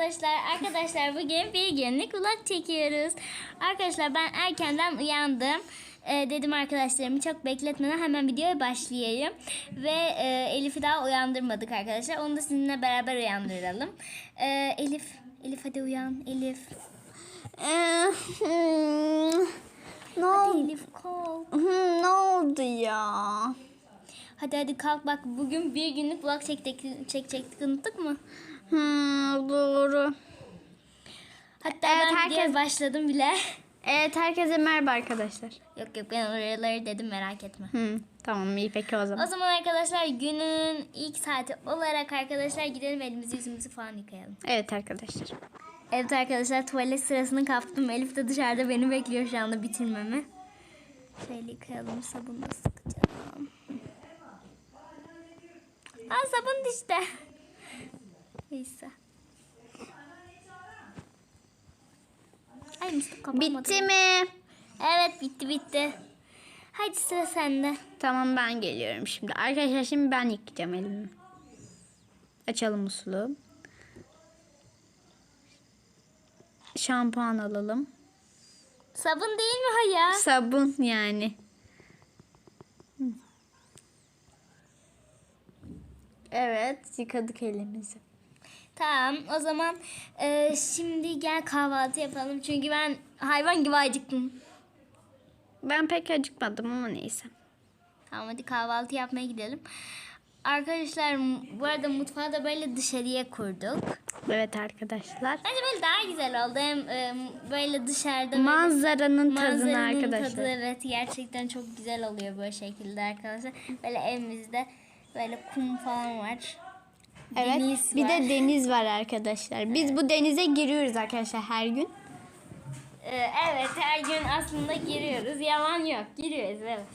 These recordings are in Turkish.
arkadaşlar. Arkadaşlar bugün bir günlük vlog çekiyoruz. Arkadaşlar ben erkenden uyandım. Ee, dedim arkadaşlarımı çok bekletmeden hemen videoya başlayayım. Ve e, Elif'i daha uyandırmadık arkadaşlar. Onu da sizinle beraber uyandıralım. Ee, Elif, Elif hadi uyan. Elif. Ne Hadi oldu? Elif kalk. Ne oldu ya? Hadi hadi kalk bak bugün bir günlük vlog çektik, çekecektik unuttuk mu? Hmm, doğru. Hatta Evet, ben herkes- videoya başladım bile. Evet herkese merhaba arkadaşlar. yok yok ben oraları dedim merak etme. Hmm, tamam iyi peki o O zaman. zaman arkadaşlar günün ilk saati olarak arkadaşlar gidelim elimizi yüzümüzü falan yıkayalım. Evet arkadaşlar. Evet arkadaşlar tuvalet sırasını kaptım. Elif de dışarıda beni bekliyor şu anda bitirmemi. Şöyle yıkayalım sabunla sıkacağım. Aa sabun düştü. Neyse. Ay kapanmadı. Bitti mi? Evet bitti bitti. Hadi sıra sende. Tamam ben geliyorum şimdi. Arkadaşlar şimdi ben yıkayacağım elimi. Açalım musluğu. Şampuan alalım. Sabun değil mi o ya? Sabun yani. Evet yıkadık elimizi. Tamam o zaman e, şimdi gel kahvaltı yapalım. Çünkü ben hayvan gibi acıktım. Ben pek acıkmadım ama neyse. Tamam hadi kahvaltı yapmaya gidelim. Arkadaşlar bu arada mutfağı da böyle dışarıya kurduk. Evet arkadaşlar. Bence böyle daha güzel oldu. Hem e, böyle dışarıda böyle Manzaranın tadını manzaranın arkadaşlar. tadı evet gerçekten çok güzel oluyor böyle şekilde arkadaşlar. Böyle evimizde böyle kum falan var. Evet. Deniz bir var. de deniz var arkadaşlar. Biz bu denize giriyoruz arkadaşlar her gün. E, evet her gün aslında giriyoruz. Yalan yok. Giriyoruz evet.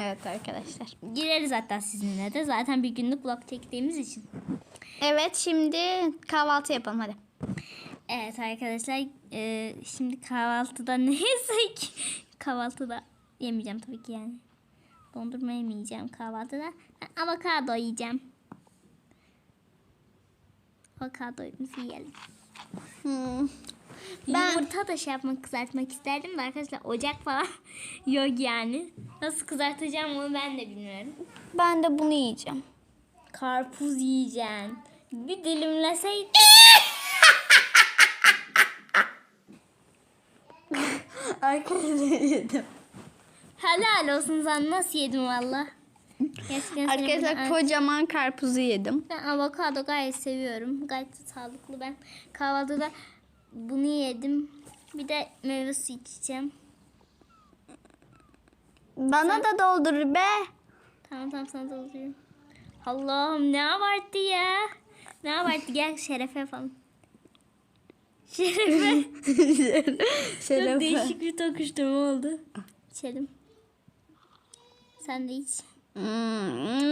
Evet arkadaşlar. Gireriz hatta sizinle de. Zaten bir günlük vlog çektiğimiz için. Evet şimdi kahvaltı yapalım hadi. Evet arkadaşlar e, şimdi kahvaltıda ne yesek? kahvaltıda yemeyeceğim tabii ki yani. Dondurma yemeyeceğim kahvaltıda. Ben avokado yiyeceğim. Avokadomuzu yiyelim. Hmm. Ben- Yumurta da şey yapmak kızartmak isterdim de arkadaşlar ocak falan yok yani. Nasıl kızartacağım onu ben de bilmiyorum. Ben de bunu yiyeceğim. Karpuz yiyeceğim. Bir dilimleseydin. Arkadaşlar yedim. Helal olsun sana nasıl yedim valla. Gerçekten Arkadaşlar kocaman karpuzu yedim. Ben avokado gayet seviyorum. Gayet de sağlıklı. Ben kahvaltıda bunu yedim. Bir de meyve suyu içeceğim. Bana da doldur be. Tamam tamam sana dolduruyorum. Allah'ım ne abarttı ya. Ne abarttı gel şerefe falan. Şerefe. Çok Şerefe. değişik bir tokuşturma oldu. İçelim. Sen de iç.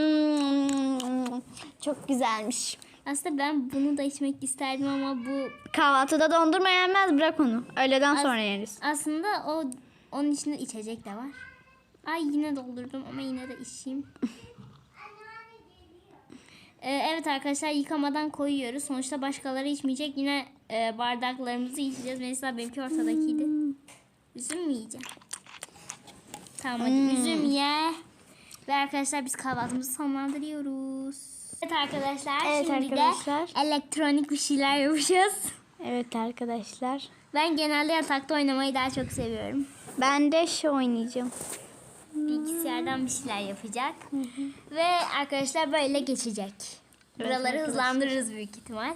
Hmm, Çok güzelmiş. Aslında ben bunu da içmek isterdim ama bu Kahvaltıda dondurma yenmez bırak onu. Öğleden sonra yeriz. aslında o onun içinde içecek de var. Ay yine doldurdum ama yine de içeyim. Ee, evet arkadaşlar yıkamadan koyuyoruz. Sonuçta başkaları içmeyecek. Yine e, bardaklarımızı içeceğiz. Mesela benimki ortadakiydi. Üzüm mü yiyeceğim? Tamam hadi üzüm ye. Ve arkadaşlar biz kahvaltımızı sonlandırıyoruz. Evet arkadaşlar Evet şimdi arkadaşlar. de elektronik bir şeyler yapacağız. Evet arkadaşlar. Ben genelde yatakta oynamayı daha çok seviyorum. Ben de şu oynayacağım. Bilgisayardan bir şeyler yapacak. Ve arkadaşlar böyle geçecek. Evet Buraları arkadaşlar. hızlandırırız büyük ihtimal.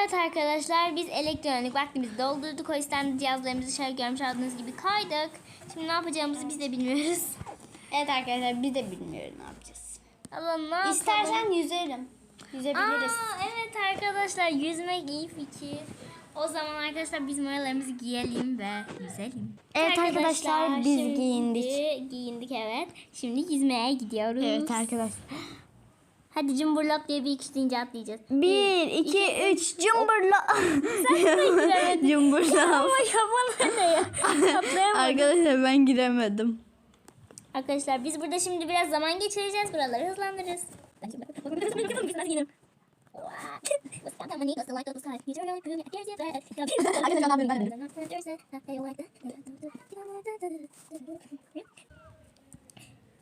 Evet arkadaşlar biz elektronik vaktimizi doldurduk. O yüzden cihazlarımızı şöyle görmüş olduğunuz gibi koyduk. Şimdi ne yapacağımızı biz de bilmiyoruz. Evet arkadaşlar biz de bilmiyoruz ne yapacağız. Allah ne yapalım? İstersen yüzerim. Yüzebiliriz. Aa, evet arkadaşlar yüzmek iyi fikir. O zaman arkadaşlar biz mayolarımızı giyelim ve yüzelim. Evet arkadaşlar, biz şimdi giyindik. Giyindik evet. Şimdi yüzmeye gidiyoruz. Evet arkadaşlar. Hadi cumburlop diye bir iki deyince atlayacağız. Bir, iki, üç, cumburla. giremedin. Cumburla. Ama yapan öyle ya. Atlayamadım. Arkadaşlar ben giremedim. Arkadaşlar biz burada şimdi biraz zaman geçireceğiz. Buraları hızlandırırız.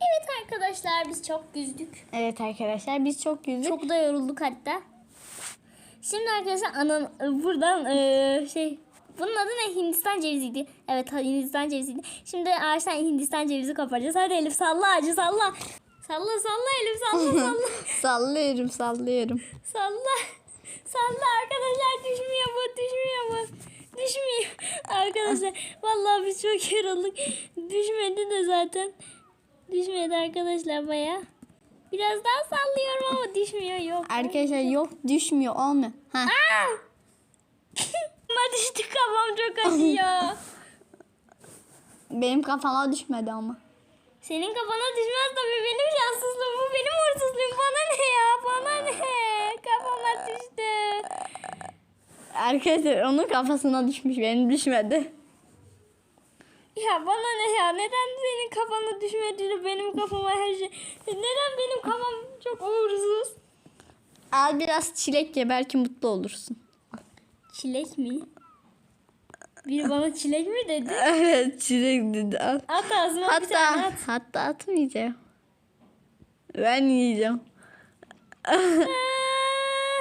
Evet arkadaşlar biz çok yüzdük. Evet arkadaşlar biz çok yüzdük. Çok da yorulduk hatta. Şimdi arkadaşlar anan buradan şey bunun adı ne? Hindistan ceviziydi. Evet Hindistan ceviziydi. Şimdi ağaçtan Hindistan cevizi koparacağız. Hadi Elif salla ağacı salla. Salla salla Elif salla salla. sallıyorum sallıyorum. salla. Salla arkadaşlar düşmüyor bu düşmüyor bu. Düşmüyor. Arkadaşlar vallahi biz çok yorulduk. Düşmedi de zaten. Düşmedi arkadaşlar baya. Biraz daha sallıyorum ama düşmüyor yok. Arkadaşlar yok düşmüyor olmuyor. Ha. Ama düştü kafam çok acıyor. Benim kafama düşmedi ama. Senin kafana düşmez tabii benim şanssızlığım bu benim uğursuzluğum bana ne ya bana ne kafama düştü. Arkadaşlar onun kafasına düşmüş benim düşmedi. Ya bana ne ya neden senin kafana düşmedi de benim kafama her şey neden benim kafam çok uğursuz? Al biraz çilek ye belki mutlu olursun. Çilek mi? Biri bana çilek mi dedi? Evet çilek dedi al. At ağzıma bir tane Hatta at. hatta atmayacağım. Ben yiyeceğim. Aa,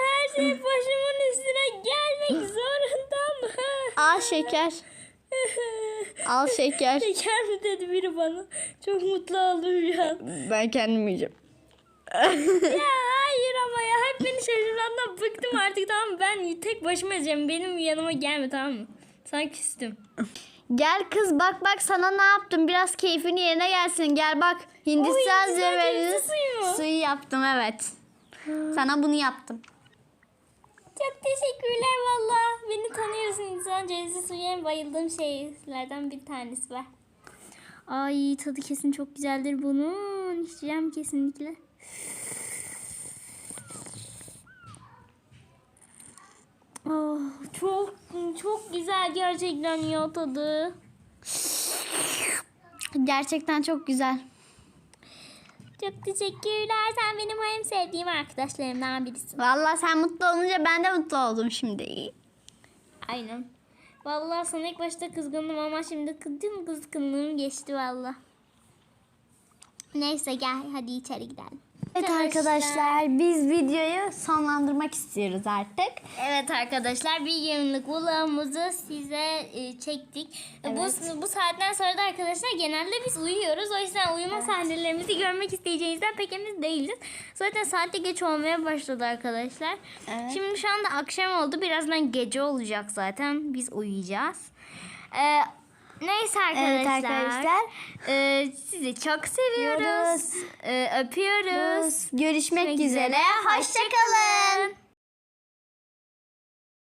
Her şey başımın üstüne gelmek zorunda mı? Al şeker. Al şeker. Şeker mi dedi biri bana? Çok mutlu oldum an. Ben kendim yiyeceğim. ya hayır ama ya hep şaşırmandan bıktım artık tamam mı? Ben tek başıma yiyeceğim. Benim yanıma gelme tamam mı? Sana küstüm. Gel kız bak bak sana ne yaptım. Biraz keyfini yerine gelsin. Gel bak. Hindistan Hindistan cevizi cevizi suyu mu? suyu yaptım evet. Sana bunu yaptım. Çok teşekkürler valla. Beni tanıyorsun insan cevizi suyu en bayıldığım şeylerden bir tanesi var. Ay tadı kesin çok güzeldir bunun. İçeceğim kesinlikle. Çok çok güzel gerçekten ya tadı. Gerçekten çok güzel. Çok teşekkürler. Sen benim en sevdiğim arkadaşlarımdan birisin. Vallahi sen mutlu olunca ben de mutlu oldum şimdi. Aynen. Vallahi sana ilk başta kızgındım ama şimdi kızgın kızgınlığım geçti valla. Neyse gel hadi içeri gidelim. Evet arkadaşlar biz videoyu sonlandırmak istiyoruz artık. Evet arkadaşlar bir günlük vlogumuzu size e, çektik. E, Bu, bu saatten sonra da arkadaşlar genelde biz uyuyoruz. O yüzden uyuma sahnelerimizi görmek isteyeceğinizden pek emin değiliz. Zaten saat de geç olmaya başladı arkadaşlar. Evet. Şimdi şu anda akşam oldu. Birazdan gece olacak zaten. Biz uyuyacağız. E, neyse arkadaşlar. Evet arkadaşlar. e, sizi çok seviyoruz. E, öpüyoruz. Görüşmek Görüşmek üzere. üzere. Hoşçakalın.